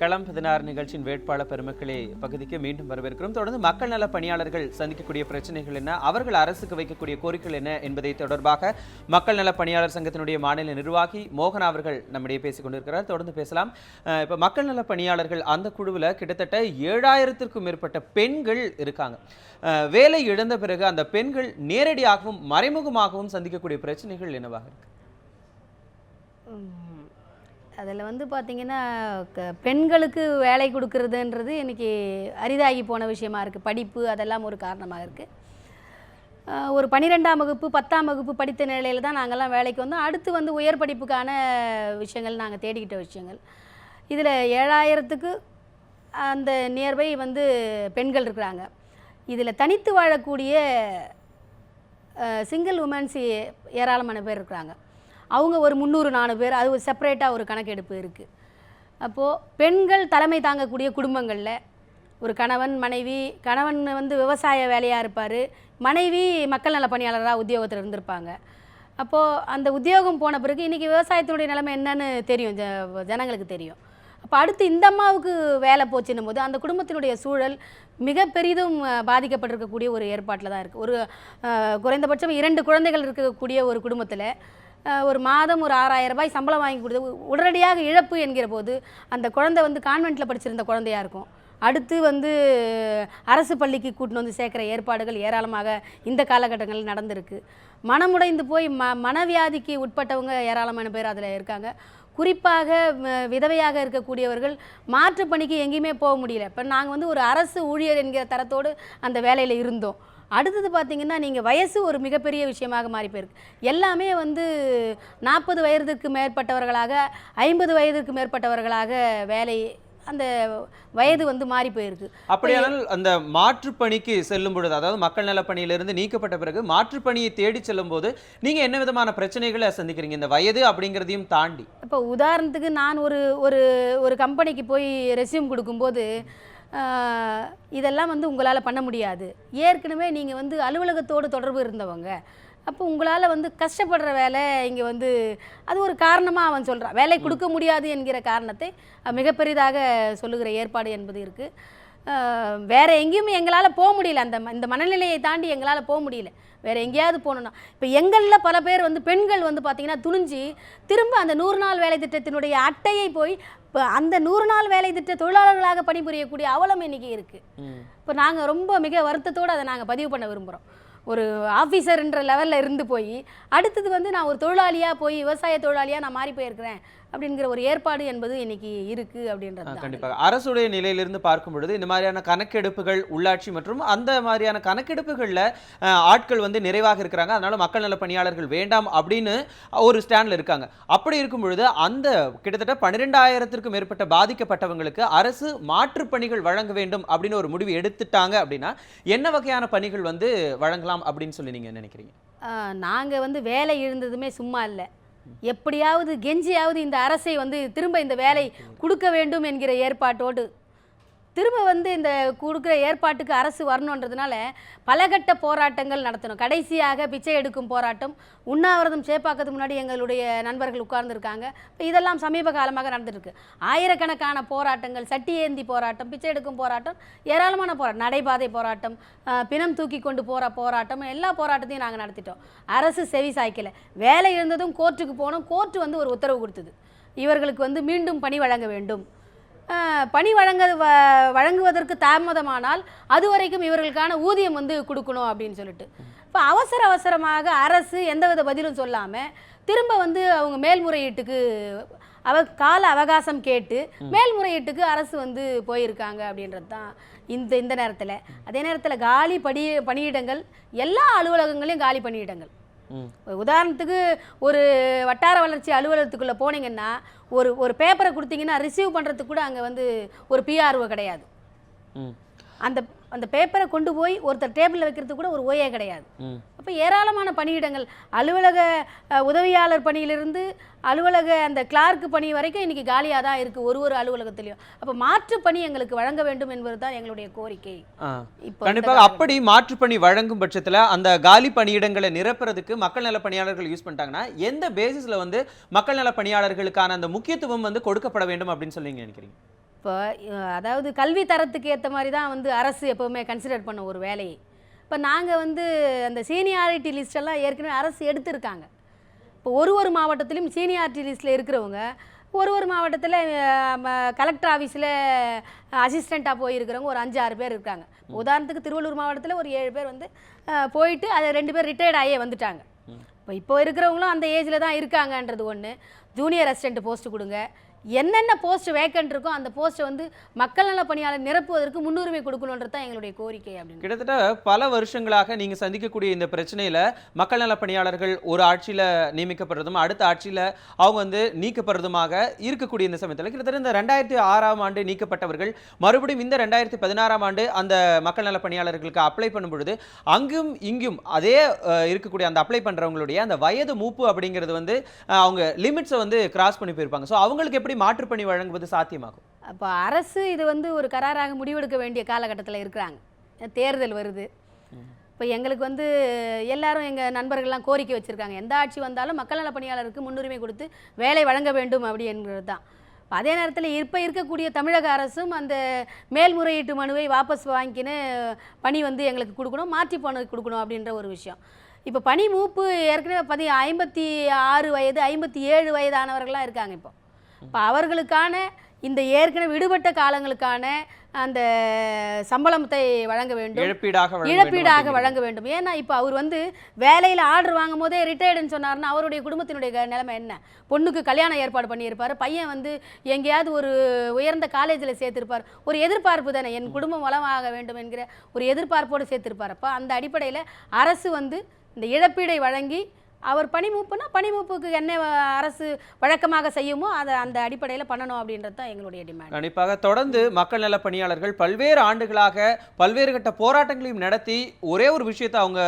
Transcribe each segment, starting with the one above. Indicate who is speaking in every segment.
Speaker 1: களம் பதினாறு நிகழ்ச்சியின் வேட்பாளர் பெருமக்களே பகுதிக்கு மீண்டும் வரவேற்கிறோம். தொடர்ந்து மக்கள் நல பணியாளர்கள் சந்திக்கக்கூடிய பிரச்சனைகள் என்ன அவர்கள் அரசுக்கு வைக்கக்கூடிய கோரிக்கைகள் என்ன என்பதை தொடர்பாக மக்கள் நல பணியாளர் சங்கத்தினுடைய மாநில நிர்வாகி மோகன் அவர்கள் நம்மிடையே பேசிக் கொண்டிருக்கிறார். தொடர்ந்து பேசலாம். இப்போ மக்கள் நல பணியாளர்கள் அந்த குழுவில் கிட்டத்தட்ட ஏழாயிரத்திற்கும் மேற்பட்ட பெண்கள் இருக்காங்க. வேலை இழந்த பிறகு அந்த பெண்கள் நேரடியாகவும் மறைமுகமாகவும் சந்திக்கக்கூடிய பிரச்சனைகள் என்னவாக இருக்கு?
Speaker 2: அதில் வந்து பார்த்திங்கன்னா க- பெண்களுக்கு வேலை கொடுக்கறதுன்றது இன்றைக்கி அரிதாகி போன விஷயமா இருக்குது படிப்பு அதெல்லாம் ஒரு காரணமாக இருக்குது ஒரு பன்னிரெண்டாம் வகுப்பு பத்தாம் வகுப்பு படித்த நிலையில் தான் நாங்கள்லாம் வேலைக்கு வந்தோம். அடுத்து வந்து உயர் படிப்புக்கான விஷயங்கள் நாங்கள் தேடிக்கிட்ட விஷயங்கள். இதில் ஏழாயிரத்துக்கு அந்த நியர்பை வந்து பெண்கள் இருக்கிறாங்க. இதில் தனித்து வாழக்கூடிய சிங்கிள் உமன்ஸ் ஏராளமான பேர் இருக்கிறாங்க. அவங்க ஒரு முந்நூறு நாலு பேர் அது ஒரு செப்பரேட்டாக ஒரு கணக்கெடுப்பு இருக்குது அப்போது பெண்கள் தலைமை தாங்கக்கூடிய குடும்பங்களில் ஒரு கணவன் மனைவி கணவன் வந்து விவசாய வேலையாக இருப்பார் மனைவி மக்கள் நல பணியாளராக உத்தியோகத்தில் இருந்திருப்பாங்க. அப்போது அந்த உத்தியோகம் போன பிறகு இன்றைக்கி விவசாயத்தினுடைய நிலைமை என்னன்னு தெரியும் ஜ- ஜனங்களுக்கு தெரியும். அப்போ அடுத்து இந்த அம்மாவுக்கு வேலை போச்சுன்னும் போது அந்த குடும்பத்தினுடைய சூழல் மிக பெரிதும் பாதிக்கப்பட்டிருக்கக்கூடிய ஒரு ஏற்பாட்டில் தான் இருக்குது ஒரு குறைந்தபட்சம் இரண்டு குழந்தைகள் இருக்கக்கூடிய ஒரு குடும்பத்தில் ஒரு மாதம் ஒரு ஆறாயிரம் ரூபாய் சம்பளம் வாங்கி கொடுத்து உடனடியாக இழப்பு என்கிற போது அந்த குழந்தை வந்து கான்வெண்ட்டில் படிச்சிருந்த குழந்தையாக இருக்கும். அடுத்து வந்து அரசு பள்ளிக்கு கூட்டின்னு வந்து சேர்க்குற ஏற்பாடுகள் ஏராளமாக இந்த காலகட்டங்களில் நடந்திருக்கு. மனமுடைந்து போய் ம மனவியாதிக்கு உட்பட்டவங்க ஏராளமான பேர் அதில் இருக்காங்க. குறிப்பாக விதவையாக இருக்கக்கூடியவர்கள் மாற்று பணிக்கு எங்கேயுமே போக முடியல. இப்போ நாங்கள் வந்து ஒரு அரசு ஊழியர் என்கிற தரத்தோடு அந்த வேலையில் இருந்தோம். அடுத்தது பார்த்தீங்கன்னா நீங்கள் வயசு ஒரு மிகப்பெரிய விஷயமாக மாறி போயிருக்கு. எல்லாமே வந்து நாற்பது வயதுக்கு மேற்பட்டவர்களாக ஐம்பது வயதுக்கு மேற்பட்டவர்களாக வேலை அந்த வயது வந்து மாறி போயிருக்கு.
Speaker 1: அப்படியானால் அந்த மாற்றுப் பணிக்கு செல்லும் பொழுது அதாவது மக்கள் நல பணியிலிருந்து நீக்கப்பட்ட பிறகு மாற்றுப் பணியை தேடி செல்லும் போது நீங்க என்ன விதமான பிரச்சனைகளை சந்திக்கிறீங்க? இந்த வயது அப்படிங்கிறதையும் தாண்டி.
Speaker 2: இப்போ உதாரணத்துக்கு நான் ஒரு ஒரு ஒரு கம்பெனிக்கு போய் ரெஸ்யூம் கொடுக்கும்போது இதெல்லாம் வந்து உங்களால் பண்ண முடியாது. ஏற்கனவே நீங்கள் வந்து அலுவலகத்தோடு தொடர்பு இருந்தவங்க. அப்போ உங்களால் வந்து கஷ்டப்படுற வேலை இங்கே வந்து அது ஒரு காரணமாக அவன் சொல்கிறான் வேலை கொடுக்க முடியாது என்கிற காரணத்தை அஹ், மிக பெரிதாக சொல்லுகிற ஏற்பாடு என்பது இருக்குது வேறு எங்கேயும் எங்களால் போக முடியல. அந்த இந்த மனநிலையை தாண்டி எங்களால் போக முடியல. வேறு எங்கேயாவது போகணுன்னா இப்போ எங்களில் பல பேர் வந்து பெண்கள் வந்து பார்த்திங்கன்னா துணிஞ்சு திரும்ப அந்த நூறு நாள் வேலை திட்டத்தினுடைய அட்டையை போய் இப்போ அந்த நூறு நாள் வேலை திட்ட தொழிலாளர்களாக பணிபுரியக்கூடிய அவலம் இன்னைக்கு இருக்குது. இப்போ நாங்கள் ரொம்ப மிக வருத்தத்தோடு அதை நாங்கள் பதிவு பண்ண விரும்புகிறோம் ஒரு ஆஃபீஸர்ன்ற லெவலில் இருந்து போய் அடுத்தது வந்து நான் ஒரு தொழிலாளியாக போய் விவசாய தொழிலாளியாக நான் மாறி போயிருக்கிறேன் அப்படிங்கிற ஒரு ஏற்பாடு என்பது இன்னைக்கு இருக்குது
Speaker 1: ஆ,
Speaker 2: அப்படின்றது.
Speaker 1: கண்டிப்பாக. அரசுடைய நிலையிலிருந்து பார்க்கும் பொழுது இந்த மாதிரியான கணக்கெடுப்புகள் உள்ளாட்சி மற்றும் அந்த மாதிரியான கணக்கெடுப்புகளில் ஆட்கள் வந்து நிறைவாக இருக்கிறாங்க. அதனால மக்கள் நல பணியாளர்கள் வேண்டாம் அப்படின்னு ஒரு ஸ்டாண்ட்ல இருக்காங்க. அப்படி இருக்கும் பொழுது அந்த கிட்டத்தட்ட பன்னிரெண்டாயிரத்திற்கும் மேற்பட்ட பாதிக்கப்பட்டவங்களுக்கு அரசு மாற்றுப் பணிகள் வழங்க வேண்டும் அப்படின்னு ஒரு முடிவு எடுத்துட்டாங்க அப்படின்னா என்ன வகையான பணிகள் வந்து வழங்கலாம் அப்படின்னு சொல்லி நீங்கள் நினைக்கிறீங்க?
Speaker 2: நாங்கள் வந்து வேலை இருந்ததுமே சும்மா இல்லை. எப்படியாவது கெஞ்சியாவது இந்த அரசை வந்து திரும்ப இந்த வேலை கொடுக்க வேண்டும் என்கிற ஏற்பாட்டோடு திரும்ப வந்து இந்த கொடுக்குற ஏற்பாட்டுக்கு அரசு வரணுன்றதுனால பலகட்ட போராட்டங்கள் நடத்தணும். கடைசியாக பிச்சை எடுக்கும் போராட்டம் உண்ணாவிரதம் சேப்பாக்கிறதுக்கு முன்னாடி எங்களுடைய நண்பர்கள் உட்கார்ந்துருக்காங்க. இப்போ இதெல்லாம் சமீப காலமாக நடந்துருக்கு ஆயிரக்கணக்கான போராட்டங்கள் சட்டி ஏந்தி போராட்டம் பிச்சை எடுக்கும் போராட்டம் ஏராளமான போராட்டம் நடைபாதை போராட்டம் பிணம் தூக்கி கொண்டு போகிற போராட்டம் எல்லா போராட்டத்தையும் நாங்கள் நடத்திட்டோம். அரசு செவி சாய்க்கலை. வேலை இருந்ததும் கோர்ட்டுக்கு போனோம். கோர்ட்டு வந்து ஒரு உத்தரவு கொடுத்தது. இவர்களுக்கு வந்து மீண்டும் பணி வழங்க வேண்டும். பணி வழங்க வ- வழங்குவதற்கு தாமதமானால் அதுவரைக்கும் இவர்களுக்கான ஊதியம் வந்து கொடுக்கணும் அப்படின்னு சொல்லிட்டு. இப்போ அவசர அவசரமாக அரசு எந்தவித பதிலும் சொல்லாமல் திரும்ப வந்து அவங்க மேல்முறையீட்டுக்கு அவ கால அவகாசம் கேட்டு மேல்முறையீட்டுக்கு அரசு வந்து போயிருக்காங்க அப்படின்றது தான் இந்த இந்த நேரத்தில். அதே நேரத்தில் காலி பணி பணியிடங்கள் எல்லா அலுவலகங்களையும் காலி பணியிடங்கள். உதாரணத்துக்கு ஒரு வட்டார வளர்ச்சி அலுவலகத்துக்குள்ளே போனீங்கன்னா ஒரு ஒரு பேப்பரை கொடுத்தீங்கன்னா ரிசீவ் பண்ணுறதுக்கு கூட அங்கே வந்து ஒரு பிஆர்ஓ கிடையாது. அந்த அந்த பேப்பரை கொண்டு போய் ஒருத்தர் டேபிளில் வைக்கிறதுக்கு கூட ஒரு ஓஏ கிடையாது.
Speaker 1: ம்
Speaker 2: அப்போ ஏராளமான பணியிடங்கள். அலுவலக உதவியாளர் பணியிலிருந்து அலுவலக அந்த கிளார்க் பணி வரைக்கும் இன்னைக்கு காலியாக தான் இருக்குது ஒரு ஒரு அலுவலகத்திலையும். அப்போ மாற்று பணி எங்களுக்கு வழங்க வேண்டும் என்பது தான் எங்களுடைய கோரிக்கை. இப்போ
Speaker 1: கண்டிப்பாக அப்படி மாற்றுப் பணி வழங்கும் பட்சத்துல அந்த காலி பணியிடங்களை நிரப்புறதுக்கு மக்கள் நல பணியாளர்கள் யூஸ் பண்ணிட்டாங்கன்னா எந்த பேசிஸ்ல வந்து மக்கள் நல பணியாளர்களுக்கான அந்த முக்கியத்துவம் வந்து கொடுக்கப்பட வேண்டும் அப்படின்னு சொல்லி நினைக்கிறீங்க?
Speaker 2: இப்போ அதாவது கல்வி தரத்துக்கு ஏற்ற மாதிரி தான் வந்து அரசு எப்போவுமே கன்சிடர் பண்ண ஒரு வேலையை. இப்போ நாங்கள் வந்து அந்த சீனியாரிட்டி லிஸ்டெல்லாம் ஏற்கனவே அரசு எடுத்திருக்காங்க. இப்போ ஒரு ஒரு மாவட்டத்திலும் சீனியாரிட்டி லிஸ்ட்டில் இருக்கிறவங்க ஒரு ஒரு மாவட்டத்தில் கலெக்டர் ஆஃபீஸில் அசிஸ்டண்ட்டாக போயிருக்கிறவங்க ஒரு அஞ்சு ஆறு பேர் இருக்காங்க. உதாரணத்துக்கு திருவள்ளூர் மாவட்டத்தில் ஒரு ஏழு பேர் வந்து போயிட்டு அதை ரெண்டு பேர் ரிட்டையர்ட் ஆகியே வந்துட்டாங்க. இப்போ இப்போ இருக்கிறவங்களும் அந்த ஏஜில் தான் இருக்காங்கன்றது ஒன்று ஜூனியர் அசிஸ்டண்ட் போஸ்ட் கொடுங்க. என்னென்ன போஸ்ட் வேக்கன்ட் இருக்கோ அந்த போஸ்ட்டை வந்து மக்கள் நல பணியாளர் நிரப்புவதற்கு முன்னுரிமை கொடுக்கணுன்றது தான் எங்களுடைய கோரிக்கை அப்படின்னு.
Speaker 1: கிட்டத்தட்ட பல வருஷங்களாக நீங்கள் சந்திக்கக்கூடிய இந்த பிரச்சனையில் மக்கள் நல பணியாளர்கள் ஒரு ஆட்சியில் நியமிக்கப்படுறதும் அடுத்த ஆட்சியில் அவங்க வந்து நீக்கப்படுறதுமாக இருக்கக்கூடிய இந்த சமயத்தில் கிட்டத்தட்ட இந்த ரெண்டாயிரத்தி ஆறாம் ஆண்டு நீக்கப்பட்டவர்கள் மறுபடியும் இந்த ரெண்டாயிரத்தி பதினாறாம் ஆண்டு அந்த மக்கள் நல பணியாளர்களுக்கு அப்ளை பண்ணும் பொழுது அங்கும் இங்கும் அதே இருக்கக்கூடிய அந்த அப்ளை பண்ணுறவங்களுடைய அந்த வயது மூப்பு அப்படிங்கிறது வந்து அவங்க லிமிட்ஸை வந்து கிராஸ் பண்ணி போயிருப்பாங்க. ஸோ அவங்களுக்கு எப்படி மாற்றுப்பணி வழங்குவது சாத்தியமாகும்?
Speaker 2: அப்போ அரசு இது வந்து ஒரு கராராக முடிவெடுக்க வேண்டிய காலகட்டத்தில் இருக்கிறாங்க. தேர்தல் வருது. இப்போ எங்களுக்கு வந்து எல்லாரும் எங்கள் நண்பர்கள்லாம் கோரிக்கை வச்சுருக்காங்க. எந்த ஆட்சி வந்தாலும் மக்கள் நல பணியாளருக்கு முன்னுரிமை கொடுத்து வேலை வழங்க வேண்டும் அப்படிங்கிறது தான் அதே நேரத்தில் இப்போ இருக்கக்கூடிய தமிழக அரசும் அந்த மேல்முறையீட்டு மனுவை வாபஸ் வாங்கிக்கின்னு பணி வந்து எங்களுக்கு கொடுக்கணும் மாற்றி பணி கொடுக்கணும் அப்படின்ற ஒரு விஷயம். இப்போ பணி மூப்பு ஏற்கனவே பதி ஐம்பத்தி ஆறு வயது ஐம்பத்தி ஏழு வயதானவர்களாக இருக்காங்க இப்போ. இப்போ அவர்களுக்கான இந்த ஏற்கனவே விடுபட்ட காலங்களுக்கான அந்த சம்பளத்தை வழங்க வேண்டும்.
Speaker 1: இழப்பீடாக வழங்க வேண்டும்
Speaker 2: இழப்பீடாக. வழங்க வேண்டும். ஏன்னா இப்போ அவர் வந்து வேலையில் ஆர்டர் வாங்கும் போதே ரிட்டையர்டுன்னு சொன்னார்னா அவருடைய குடும்பத்தினுடைய நிலைமை என்ன? பொண்ணுக்கு கல்யாணம் ஏற்பாடு பண்ணியிருப்பார். பையன் வந்து எங்கேயாவது ஒரு உயர்ந்த காலேஜில் சேர்த்திருப்பார். ஒரு எதிர்பார்ப்பு தானே என் குடும்பம் வளமாக வேண்டும் என்கிற ஒரு எதிர்பார்ப்போடு சேர்த்திருப்பார். அப்போ அந்த அடிப்படையில் அரசு வந்து இந்த இழப்பீடை வழங்கி அவர் பணி பணிமூப்புக்கு என்ன அரசு வழக்கமாக செய்யுமோ அதை அந்த அடிப்படையில் பண்ணணும் அப்படின்றது தான் எங்களுடைய டிமாண்ட்
Speaker 1: கண்டிப்பாக தொடர்ந்து மக்கள் நல பணியாளர்கள் பல்வேறு ஆண்டுகளாக பல்வேறு கட்ட போராட்டங்களையும் நடத்தி ஒரே ஒரு விஷயத்தை அவங்க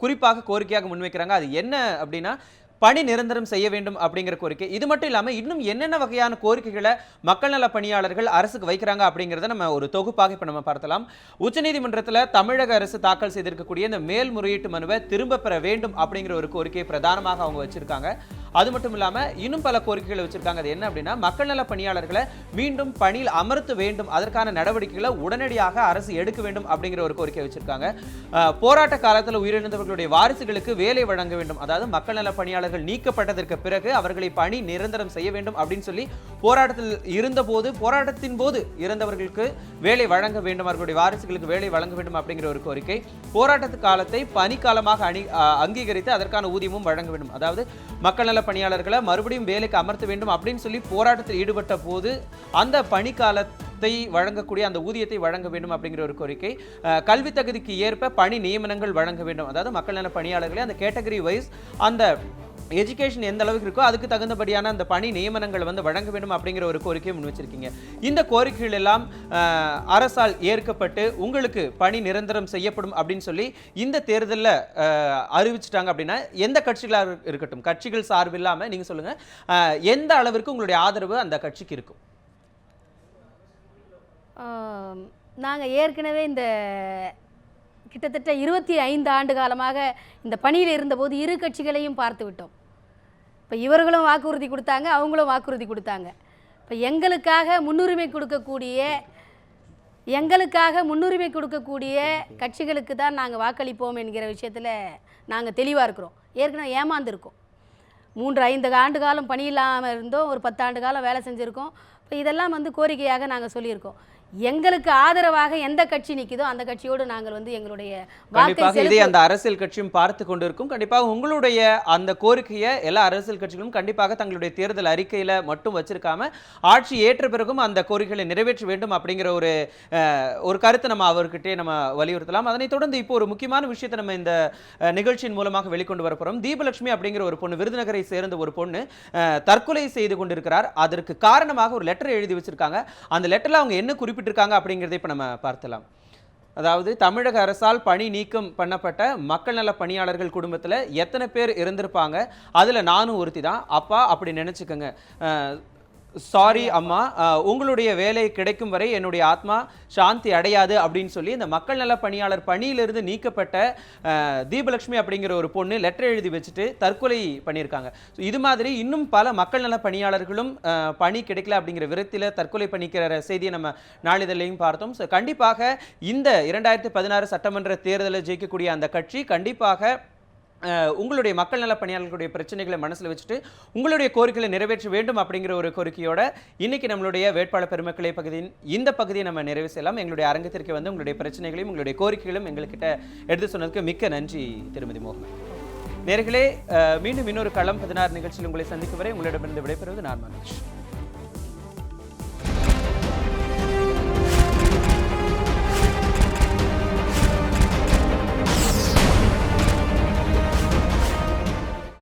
Speaker 1: குறிப்பாக கோரிக்கையாக முன்வைக்கிறாங்க. அது என்ன அப்படின்னா பணி நிரந்தரம் செய்ய வேண்டும் அப்படிங்கிற கோரிக்கை. இது மட்டும் இல்லாமல் இன்னும் என்னென்ன வகையான கோரிக்கைகளை மக்கள் நல பணியாளர்கள் அரசுக்கு வைக்கிறாங்க அப்படிங்கிறத நம்ம ஒரு தொகுப்பாக இப்போ நம்ம பார்த்தலாம். உச்சநீதிமன்றத்தில் தமிழக அரசு தாக்கல் செய்திருக்கக்கூடிய இந்த மேல்முறையீட்டு மனுவை திரும்ப பெற வேண்டும் அப்படிங்கிற ஒரு கோரிக்கையை பிரதானமாக அவங்க வச்சிருக்காங்க. அது மட்டும் இல்லாமல் இன்னும் பல கோரிக்கைகளை வச்சிருக்காங்க. அது என்ன அப்படின்னா மக்கள் நல பணியாளர்களை மீண்டும் பணியில் அமர்த்த வேண்டும். அதற்கான நடவடிக்கைகளை உடனடியாக அரசு எடுக்க வேண்டும் அப்படிங்கிற ஒரு கோரிக்கை வச்சிருக்காங்க. போராட்ட காலத்தில் உயிரிழந்தவர்களுடைய வாரிசுகளுக்கு வேலை வழங்க வேண்டும். அதாவது மக்கள் நல பணியாளர்கள் நீக்கப்பட்டதற்கு பிறகு அவர்களை பணி நிரந்தரம் செய்ய வேண்டும் அப்படின்னு சொல்லி போராட்டத்தில் இருந்தபோது போராட்டத்தின் போது இறந்தவர்களுக்கு வேலை வழங்க வேண்டும். அவர்களுடைய வாரிசுகளுக்கு வேலை வழங்க வேண்டும் அப்படிங்கிற ஒரு கோரிக்கை. போராட்டத்து காலத்தை பணிக்காலமாக அணி அங்கீகரித்து அதற்கான ஊதியமும் வழங்க வேண்டும். அதாவது மக்கள் நல பணியாளர்களை மறுபடியும் வேலைக்கு அமர்த்த வேண்டும் அப்படின்னு சொல்லி போராட்டத்தில் ஈடுபட்ட போது அந்த பணிக்காலத்தை வழங்கக்கூடிய அந்த ஊதியத்தை வழங்க வேண்டும் அப்படிங்கிற ஒரு கோரிக்கை. கல்வி தகுதிக்கு ஏற்ப பணி நியமனங்கள் வழங்க வேண்டும். அதாவது மக்கள் நல பணியாளர்களே அந்த கேட்டகரி வைஸ் அந்த எஜுகேஷன் எந்த அளவுக்கு இருக்கோ அதுக்கு தகுந்தபடியான அந்த பணி நியமனங்கள் வந்து வழங்க வேண்டும் அப்படிங்கிற ஒரு கோரிக்கையை முன் வச்சிருக்கீங்க. இந்த கோரிக்கைகள் எல்லாம் அரசால் ஏற்கப்பட்டு உங்களுக்கு பணி நிரந்தரம் செய்யப்படும் அப்படின்னு சொல்லி இந்த தேர்தலில் அறிவிச்சிட்டாங்க அப்படின்னா எந்த கட்சிகளாக இருக்கட்டும். கட்சிகள் சார்பில்லாமல் நீங்கள் சொல்லுங்கள் எந்த அளவிற்கு உங்களுடைய ஆதரவு அந்த கட்சிக்கு இருக்கும்?
Speaker 2: நாங்கள் ஏற்கனவே இந்த கிட்டத்தட்ட இருபத்தி ஐந்து ஆண்டு காலமாக இந்த பணியில் இருந்தபோது இரு கட்சிகளையும் பார்த்து விட்டோம். இப்போ இவர்களும் வாக்குறுதி கொடுத்தாங்க அவங்களும் வாக்குறுதி கொடுத்தாங்க. இப்போ எங்களுக்காக முன்னுரிமை கொடுக்கக்கூடிய எங்களுக்காக முன்னுரிமை கொடுக்கக்கூடிய கட்சிகளுக்கு தான் நாங்கள் வாக்களிப்போம் என்கிற விஷயத்தில் நாங்கள் தெளிவாக இருக்கிறோம். ஏற்கனவே ஏமாந்துருக்கோம். மூன்று ஐந்து ஆண்டு காலம் பணி இல்லாமல் இருந்தோம் ஒரு பத்தாண்டு காலம் வேலை செஞ்சுருக்கோம். இப்போ இதெல்லாம் வந்து கோரிக்கையாக நாங்கள் சொல்லியிருக்கோம். எங்களுக்கு ஆதரவாக எந்த கட்சி நிற்குதோ அந்த கட்சியோடு நாங்கள் வந்து எங்களுடைய
Speaker 1: கண்டிப்பாக இதை அந்த அரசியல் கட்சியும் பார்த்து கொண்டிருக்கும். கண்டிப்பாக உங்களுடைய அந்த கோரிக்கையை எல்லா அரசியல் கட்சிகளும் கண்டிப்பாக தங்களுடைய தேர்தல் அறிக்கையில மட்டும் வச்சிருக்காம ஆட்சி ஏற்ற பிறகும் அந்த கோரிக்கைகளை நிறைவேற்ற வேண்டும் அப்படிங்கிற ஒரு ஒரு கருத்தை நம்ம அவர்கிட்டே நம்ம வலியுறுத்தலாம். அதனைத் தொடர்ந்து இப்போ ஒரு முக்கியமான விஷயத்தை நம்ம இந்த நிகழ்ச்சியின் மூலமாக வெளிக்கொண்டு வர போறோம். தீபலட்சுமி அப்படிங்கிற ஒரு பொண்ணு விருதுநகரை சேர்ந்த ஒரு பொண்ணு தற்கொலை செய்து கொண்டிருக்கிறார். அதற்கு காரணமாக ஒரு லெட்டர் எழுதி வச்சிருக்காங்க. அந்த லெட்டரில் அவங்க என்ன குறிப்பிட்டிருக்காங்க அப்படிங்கிறதை இப்போ நம்ம பார்த்தலாம். அதாவது தமிழக அரசால் பணி நீக்கம் பண்ணப்பட்ட மக்கள் நல பணியாளர்கள் குடும்பத்தில் எத்தனை பேர் இருந்திருப்பாங்க? அதில் நானும் ஒருத்தி தான் அப்பா அப்படி நினச்சிக்கோங்க. சாரி அம்மா. உங்களுடைய வேலை கிடைக்கும் வரை என்னுடைய ஆத்மா சாந்தி அடையாது அப்படின்னு சொல்லி இந்த மக்கள் நல பணியாளர் பணியிலிருந்து நீக்கப்பட்ட தீபலட்சுமி அப்படிங்கிற ஒரு பொண்ணு லெட்டர் எழுதி வச்சுட்டு தற்கொலை பண்ணியிருக்காங்க. ஸோ இது மாதிரி இன்னும் பல மக்கள் நல பணியாளர்களும் பணி கிடைக்கல அப்படிங்கிற விரத்தில் தற்கொலை பண்ணிக்கிற செய்தியை நம்ம நாளிதழையும் பார்த்தோம். ஸோ கண்டிப்பாக இந்த இரண்டாயிரத்தி பதினாறு சட்டமன்ற தேர்தலில் ஜெயிக்கக்கூடிய அந்த கட்சி கண்டிப்பாக உங்களுடைய மக்கள் நல பணியாளர்களுடைய பிரச்சனைகளை மனசில் வச்சுட்டு உங்களுடைய கோரிக்கைகளை நிறைவேற்ற வேண்டும் அப்படிங்கிற ஒரு கோரிக்கையோட இன்னைக்கு நம்மளுடைய வேட்பாளர் பெருமக்களை பகுதியின் இந்த பகுதியை நம்ம நிறைவு செய்யலாம். எங்களுடைய அரங்கத்திற்கு வந்து உங்களுடைய பிரச்சனைகளையும் உங்களுடைய கோரிக்கைகளும் எங்கள்கிட்ட எடுத்து சொன்னதுக்கு மிக்க நன்றி திருமதி மோகன். நேர்களே மீண்டும் இன்னொரு களம் பதினாறு நிகழ்ச்சியில் உங்களை சந்திக்கும் வரை உங்களிடமிருந்து விடைபெறுவது நான் மனோஜ்.